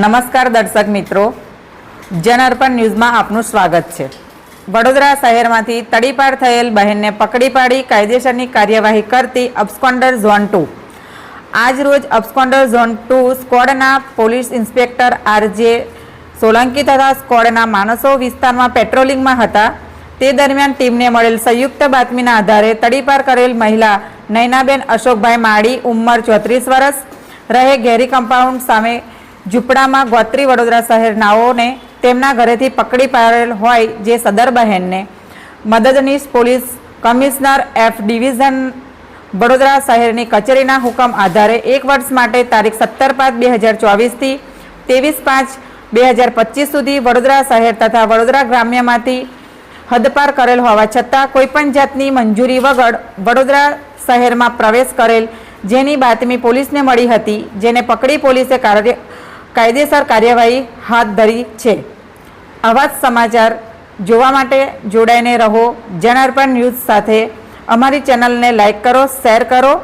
નમસ્કાર દર્શક મિત્રો. જનઅર્પણ ન્યૂઝમાં આપનું સ્વાગત છે. વડોદરા શહેરમાંથી તડીપાર થયેલ બહેનને પકડી પાડી કાયદેસરની કાર્યવાહી કરતી અબ્સ્કોન્ડર ઝોન ટુ. રોજ અબ્સ્કોન્ડર ઝોન ટુ સ્કોડના પોલીસ ઇન્સ્પેક્ટર આરજે સોલંકી તથા સ્કોડના માણસો વિસ્તારમાં પેટ્રોલિંગમાં હતા. તે દરમિયાન ટીમને મળેલ સંયુક્ત બાતમીના આધારે તડીપાર કરેલ મહિલા નયનાબેન અશોકભાઈ માળી, ઉંમર ચોત્રીસ વર્ષ, રહે ઘેરી કમ્પાઉન્ડ સામે ઝૂંપડામાં ગોત્રી વડોદરા શહેરનાઓને તેમના ઘરેથી પકડી પાડેલ હોય જે સદર બહેનને મદદનીશ police commissioner F division Vadodara શહેરની કચેરીના હુકમ આધારે એક વર્ષ માટે તારીખ સત્તર પાંચ બે હજાર ચોવીસથી ત્રેવીસ પાંચ બે હજાર પચીસ સુધી વડોદરા શહેર તથા વડોદરા ગ્રામ્યમાંથી હદપાર કરેલ હોવા છતાં કોઈપણ જાતની મંજૂરી વગર વડોદરા શહેરમાં પ્રવેશ કરેલ જેની બાતમી પોલીસને મળી હતી, જેને પકડી પોલીસે કાર્ય કાયદેસર કાર્યવાહી હાથ ધરી છે. આવા જ સમાચાર જોવા માટે જોડાઈને રહો. જનાર્પણ ન્યૂઝ સાથે અમારી ચેનલને લાઈક કરો, શેર કરો.